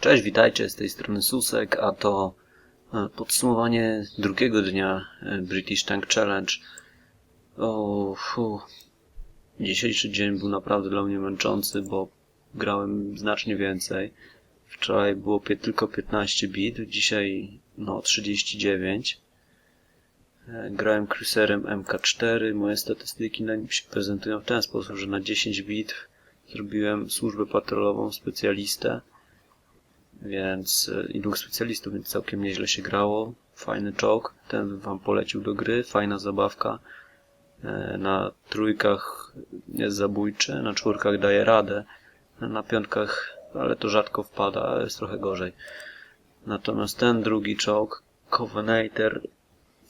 Cześć, witajcie, z tej strony Susek, a to e, podsumowanie drugiego dnia e, British Tank Challenge. O. Dzisiejszy dzień był naprawdę dla mnie męczący, bo grałem znacznie więcej. Wczoraj było tylko 15 bit, dzisiaj no 39. E, Grałem cruiserem MK4, moje statystyki na nim się prezentują w ten sposób, że na 10 bit zrobiłem służbę patrolową, specjalistę więc e, i dwóch specjalistów, więc całkiem nieźle się grało. Fajny czołg, ten bym wam polecił do gry, fajna zabawka. E, Na trójkach jest zabójczy, na czwórkach daje radę, na piątkach, ale to rzadko wpada, jest trochę gorzej. Natomiast ten drugi czołg, Covenator,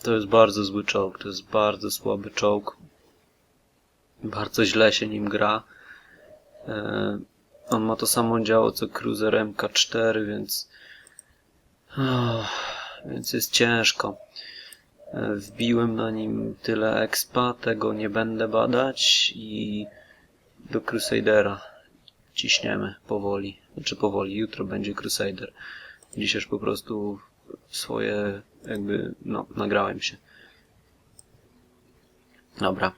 to jest bardzo zły czołg, to jest bardzo słaby czołg. Bardzo źle się nim gra. On ma to samo działo co Cruiser MK4, więc. Oh, więc jest ciężko. E, Wbiłem na nim tyle expa, tego nie będę badać i do Crusadera ciśniemy powoli. Znaczy powoli, jutro będzie Crusader. Dziś już po prostu swoje jakby, no, nagrałem się. Dobra.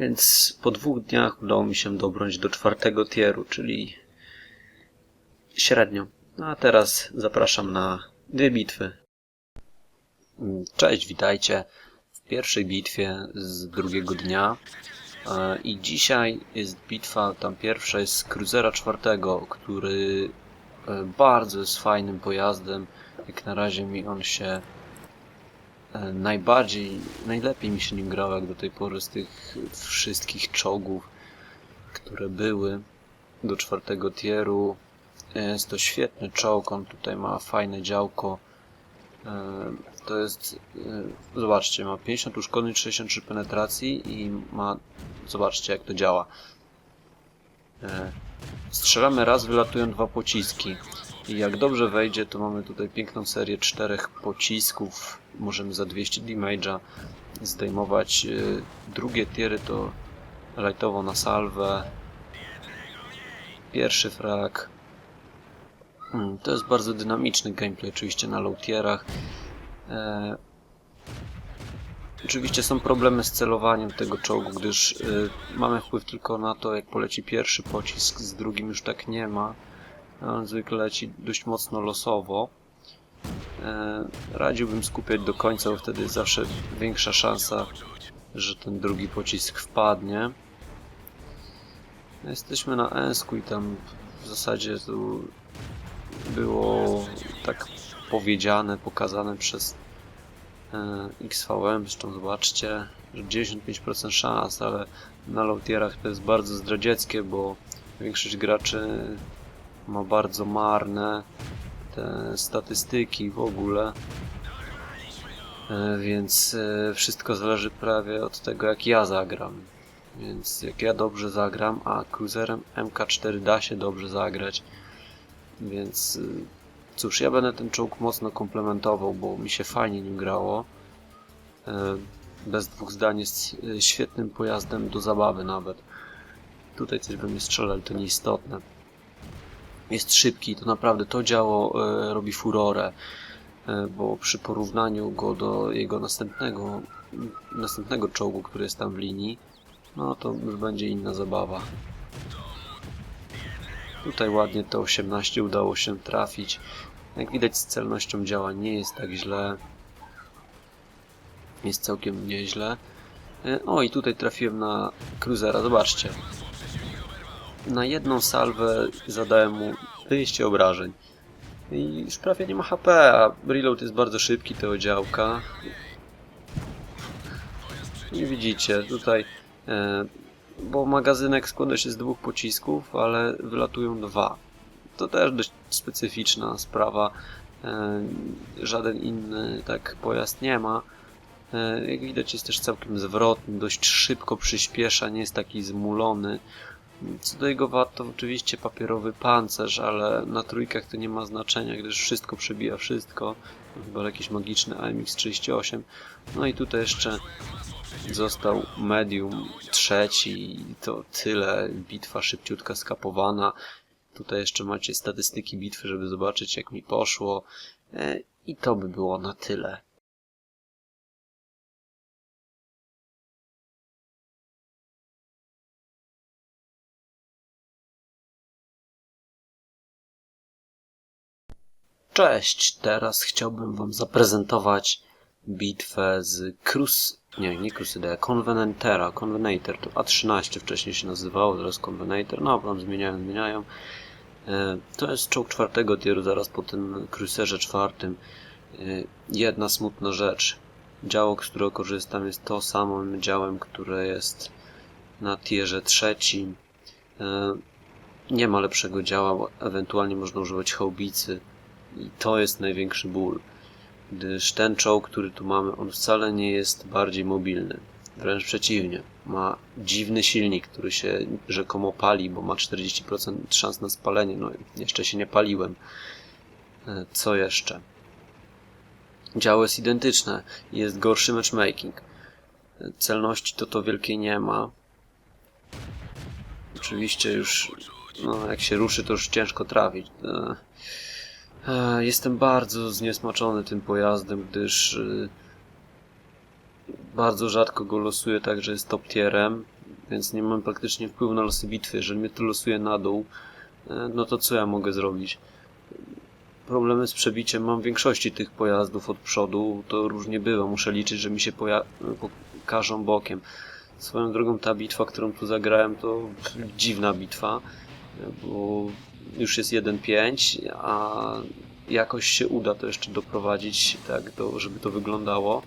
Więc po dwóch dniach udało mi się dobrnąć do czwartego tieru, czyli średnio. No a teraz zapraszam na dwie bitwy. Cześć, witajcie w pierwszej bitwie z drugiego dnia. E, I dzisiaj jest bitwa, tam pierwsza jest z Cruisera czwartego, który e, bardzo jest fajnym pojazdem. Jak na razie mi on się najbardziej, najlepiej mi się nim grało jak do tej pory z tych wszystkich czołgów, które były do czwartego tieru. Jest to świetny czołg, on tutaj ma fajne działko. E, To jest, e, zobaczcie, ma 50 uszkodzeń, 63 penetracji i ma, zobaczcie jak to działa. E, Strzelamy raz, wylatują dwa pociski. I jak dobrze wejdzie, to mamy tutaj piękną serię czterech pocisków. Możemy za 200 damage'a zdejmować e, drugie tiery to lightowo na salwę. Pierwszy frag. Mm, To jest bardzo dynamiczny gameplay, oczywiście na low tierach. E, oczywiście są problemy z celowaniem tego czołgu, gdyż e, mamy wpływ tylko na to, jak poleci pierwszy pocisk, z drugim już tak nie ma. On zwykle leci dość mocno losowo. E, radziłbym skupiać do końca, bo wtedy jest zawsze większa szansa, że ten drugi pocisk wpadnie. Jesteśmy na Ensku i tam w zasadzie tu było tak powiedziane, pokazane przez e, XVM, zresztą zobaczcie, że 95% szans, ale na low-tierach to jest bardzo zdradzieckie, bo większość graczy ma bardzo marne te statystyki w ogóle. E, Więc e, wszystko zależy prawie od tego, jak ja zagram. Więc jak ja dobrze zagram, a cruiserem MK4 da się dobrze zagrać, więc y, cóż, ja będę ten czołg mocno komplementował, bo mi się fajnie nim grało. E, Bez dwóch zdań jest świetnym pojazdem do zabawy nawet. Tutaj coś we mnie strzela, ale to nieistotne. Jest szybki, to naprawdę to działo e, robi furorę, e, bo przy porównaniu go do jego następnego, następnego czołgu, który jest tam w linii, no to będzie inna zabawa. Tutaj ładnie to 18 udało się trafić. Jak widać z celnością działa nie jest tak źle. Jest całkiem nieźle. E, O i tutaj trafiłem na cruisera, zobaczcie. Na jedną salwę zadałem mu 20 obrażeń. I już prawie nie ma HP, a reload jest bardzo szybki tego działka. I widzicie, tutaj e, bo magazynek składa się z dwóch pocisków, ale wylatują dwa. To też dość specyficzna sprawa. E, Żaden inny tak pojazd nie ma. E, Jak widać jest też całkiem zwrotny, dość szybko przyspiesza, nie jest taki zmulony. Co do jego wad to oczywiście papierowy pancerz, ale na trójkach to nie ma znaczenia, gdyż wszystko przebija wszystko. Chyba jakiś magiczny AMX-38. No i tutaj jeszcze został medium trzeci i to tyle. Bitwa szybciutka skapowana. Tutaj jeszcze macie statystyki bitwy, żeby zobaczyć jak mi poszło. E, I to by było na tyle. Cześć, teraz chciałbym wam zaprezentować bitwę z Crus... Nie, nie Crusader, Convenantera, Convenator, to A13 wcześniej się nazywało, teraz Convenator, no tam zmieniają, zmieniają. E, To jest czołg czwartego tieru, zaraz po tym Cruiserze czwartym. E, Jedna smutna rzecz. Działo, z którego korzystam jest to samym działem, które jest na tierze trzecim. E, Nie ma lepszego działa, ewentualnie można używać haubicy. I to jest największy ból, gdyż ten czołg, który tu mamy, on wcale nie jest bardziej mobilny. Wręcz przeciwnie. Ma dziwny silnik, który się rzekomo pali, bo ma 40% szans na spalenie. No, jeszcze się nie paliłem. E, Co jeszcze? Działo jest identyczne. Jest gorszy matchmaking. E, Celności to to wielkiej nie ma. Oczywiście już, no jak się ruszy, to już ciężko trafić. Jestem bardzo zniesmaczony tym pojazdem, gdyż y, bardzo rzadko go losuję tak, że jest top tierem, więc nie mam praktycznie wpływu na losy bitwy. Jeżeli mnie to losuje na dół, e, no to co ja mogę zrobić? Problemy z przebiciem mam w większości tych pojazdów od przodu, to różnie bywa. Muszę liczyć, że mi się pokażą bokiem. Swoją drogą ta bitwa, którą tu zagrałem, to dziwna bitwa, bo już jest 1.5, a jakoś się uda to jeszcze doprowadzić tak, do, żeby to wyglądało.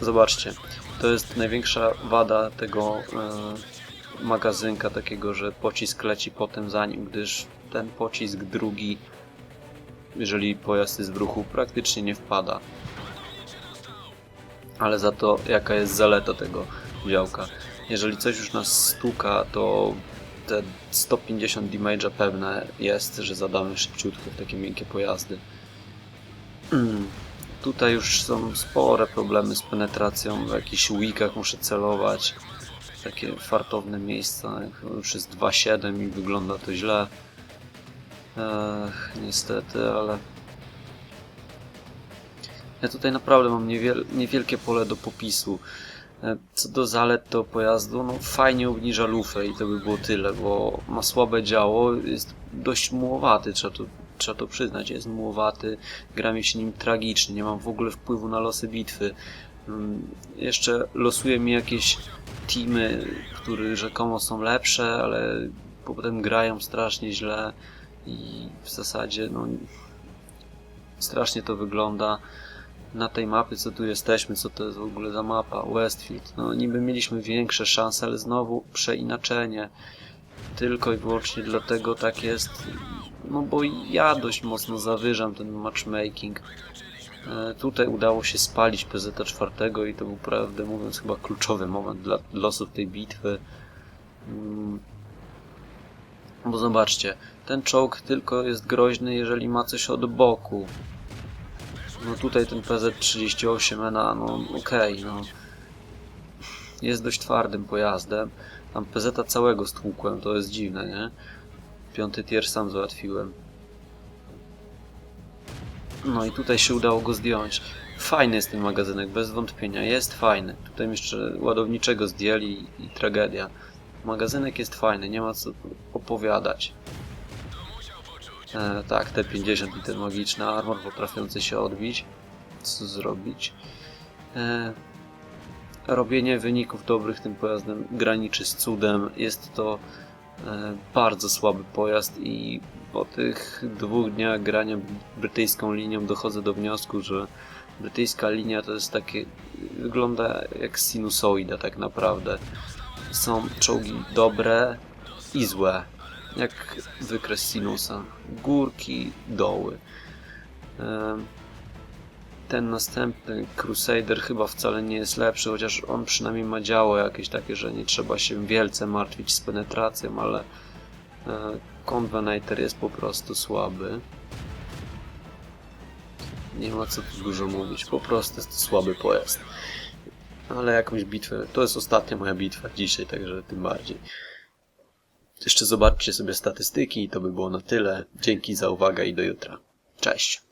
Zobaczcie, to jest największa wada tego e, magazynka takiego, że pocisk leci potem za nim, gdyż ten pocisk drugi, jeżeli pojazd jest w ruchu, praktycznie nie wpada. Ale za to jaka jest zaleta tego działka. Jeżeli coś już nas stuka, to te 150 damage'a pewne jest, że zadamy szybciutko w takie miękkie pojazdy. Mm. Tutaj już są spore problemy z penetracją, w jakichś weakach muszę celować. Takie fartowne miejsca, już jest 2.7 i wygląda to źle. Ech, niestety, ale... Ja tutaj naprawdę mam niewiel niewielkie pole do popisu. E, Co do zalet tego pojazdu, no fajnie obniża lufę i to by było tyle, bo ma słabe działo, jest dość mułowaty, trzeba to, trzeba to przyznać, jest mułowaty, gra mi się nim tragicznie, nie mam w ogóle wpływu na losy bitwy. Mm, Jeszcze losuje mi jakieś teamy, które rzekomo są lepsze, ale potem grają strasznie źle i w zasadzie no strasznie to wygląda na tej mapie, co tu jesteśmy, co to jest w ogóle za mapa, Westfield. No niby mieliśmy większe szanse, ale znowu przeinaczenie. Tylko i wyłącznie dlatego tak jest, no bo ja dość mocno zawyżam ten matchmaking. E, Tutaj udało się spalić PZ4 i to był prawdę mówiąc chyba kluczowy moment dla losów tej bitwy. Mm. Bo zobaczcie, ten czołg tylko jest groźny, jeżeli ma coś od boku. No tutaj ten PZ38 NA, no okej, no. Jest dość twardym pojazdem. Tam PZ całego stłukłem, to jest dziwne, nie? Piąty tier sam załatwiłem. No i tutaj się udało go zdjąć. Fajny jest ten magazynek, bez wątpienia, jest fajny. Tutaj jeszcze ładowniczego zdjęli i tragedia. Magazynek jest fajny, nie ma co opowiadać. E, tak, T50 i ten magiczny armor potrafiący się odbić. Co zrobić? E, robienie wyników dobrych tym pojazdem graniczy z cudem. Jest to e, bardzo słaby pojazd i po tych dwóch dniach grania brytyjską linią dochodzę do wniosku, że brytyjska linia to jest takie, wygląda jak sinusoida tak naprawdę. Są czołgi dobre i złe, jak wykres sinusa. Górki, doły. Em, Ten następny Crusader chyba wcale nie jest lepszy, chociaż on przynajmniej ma działo jakieś takie, że nie trzeba się wielce martwić z penetracją, ale e, Convenator jest po prostu słaby. Nie ma co tu dużo mówić, po prostu jest to słaby pojazd. Ale jakąś bitwę, to jest ostatnia moja bitwa dzisiaj, także tym bardziej. Jeszcze zobaczcie sobie statystyki i to by było na tyle. Dzięki za uwagę i do jutra. Cześć.